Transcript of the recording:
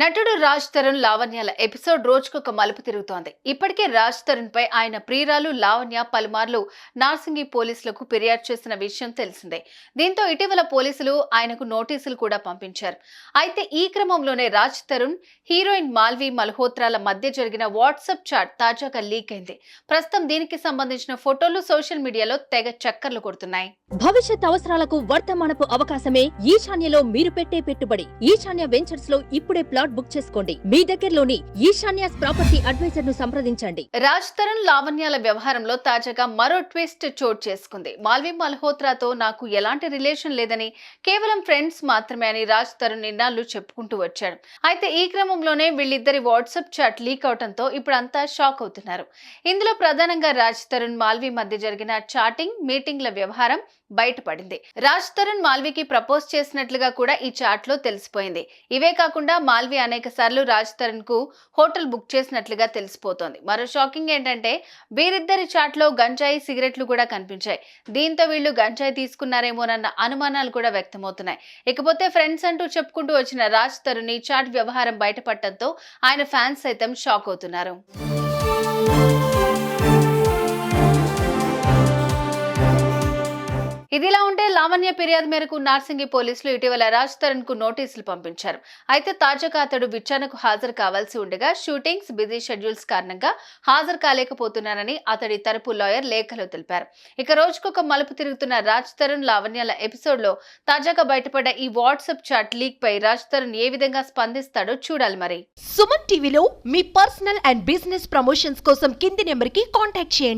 నటుడు రాజ్ తరుణ్ లావణ్యాల ఎపిసోడ్ రోజుకొక మలుపు తిరుగుతోంది. ఇప్పటికే రాజ్ తరుణ్ పై ఆయన ప్రియురాలు లావణ్య పలుమార్లు నార్సింగి పోలీసులకు ఫిర్యాదు చేసిన విషయం తెలిసిందే. దీంతో ఇటీవల పోలీసులు ఆయనకు నోటీసులు కూడా పంపించారు. అయితే ఈ క్రమంలోనే రాజ్ తరుణ్ హీరోయిన్ మాల్వి మల్హోత్రాల మధ్య జరిగిన వాట్సాప్ చాట్ తాజాగా లీక్ అయింది. ప్రస్తుతం దీనికి సంబంధించిన ఫోటోలు సోషల్ మీడియాలో తెగ చక్కర్లు కొడుతున్నాయి. భవిష్యత్ అవసరాలకు వర్తమానపు అవకాశమే ఈశాన్యలో మీరు పెట్టే పెట్టుబడి. ఈశాన్య వెంచర్స్లో ఇప్పుడే ప్లాట్ బుక్ చేసుకోండి. మీ దగ్గరలోని ఈశాన్యాస్ ప్రాపర్టీ అడ్వైజర్ను సంప్రదించండి. రాజ్ తరుణ్ లావణ్యాల వ్యవహారంలో తాజాగా మరో ట్విస్ట్ చోటు చేసుకుంది. మాల్వి మల్హోత్రాతో నాకు ఎలాంటి రిలేషన్ లేదని కేవలం ఫ్రెండ్స్ మాత్రమే అని రాజ్ తరుణ్ నిన్నాళ్ళు చెప్పుకుంటూ వచ్చాడు. అయితే ఈ క్రమంలోనే వీళ్ళిద్దరి వాట్సాప్ చాట్ లీక్ అవడంతో ఇప్పుడు అంతా షాక్ అవుతున్నారు. ఇందులో ప్రధానంగా రాజ్ తరుణ్ మాల్వి మధ్య జరిగిన చాటింగ్ మీటింగ్ల వ్యవహారం బయటపడింది. రాజ్ తరుణ్ మాల్వికి ప్రపోజ్ చేసినట్లుగా కూడా ఈ చాట్లో తెలిసిపోయింది. ఇవే కాకుండా మాల్వి అనేక సార్లు రాజ్ తరుణ్కు హోటల్ బుక్ చేసినట్లుగా తెలిసిపోతోంది. మరో షాకింగ్ ఏంటంటే వీరిద్దరి చాట్లో గంజాయి సిగరెట్లు కూడా కనిపించాయి. దీంతో వీళ్ళు గంజాయి తీసుకున్నారేమోనన్న అనుమానాలు కూడా వ్యక్తమవుతున్నాయి. ఇకపోతే ఫ్రెండ్స్ అంటూ చెప్పుకుంటూ వచ్చిన రాజ్ తరుణ్ చాట్ వ్యవహారం బయటపడటంతో ఆయన ఫ్యాన్స్ సైతం షాక్ అవుతున్నారు. ఇదిలా ఉంటే లావణ్య ఫిర్యాదు మేరకు నార్సింగి పోలీసులు ఇటీవల రాజ్ తరుణ్కు నోటీసులు పంపించారు. అయితే తాజాగా అతడు విచారణకు హాజరు కావాల్సి ఉండగా షూటింగ్స్ బిజీ షెడ్యూల్స్ కారణంగా హాజరు కాలేకపోతున్నానని అతడి తరపు లాయర్ లేఖలో తెలిపారు. ఇక రోజుకొక మలుపు తిరుగుతున్న రాజ్ తరుణ్ లావణ్యాల ఎపిసోడ్లో తాజాగా బయటపడ్డ ఈ వాట్సాప్ చాట్ లీక్ పై రాజ్ తరుణ్ ఏ విధంగా స్పందిస్తాడో చూడాలి మరి. సుమన్ టీవీలో మీ పర్సనల్ అండ్ బిజినెస్ ప్రమోషన్స్ కోసం కింది నెంబర్కి కాంటాక్ట్ చేయండి.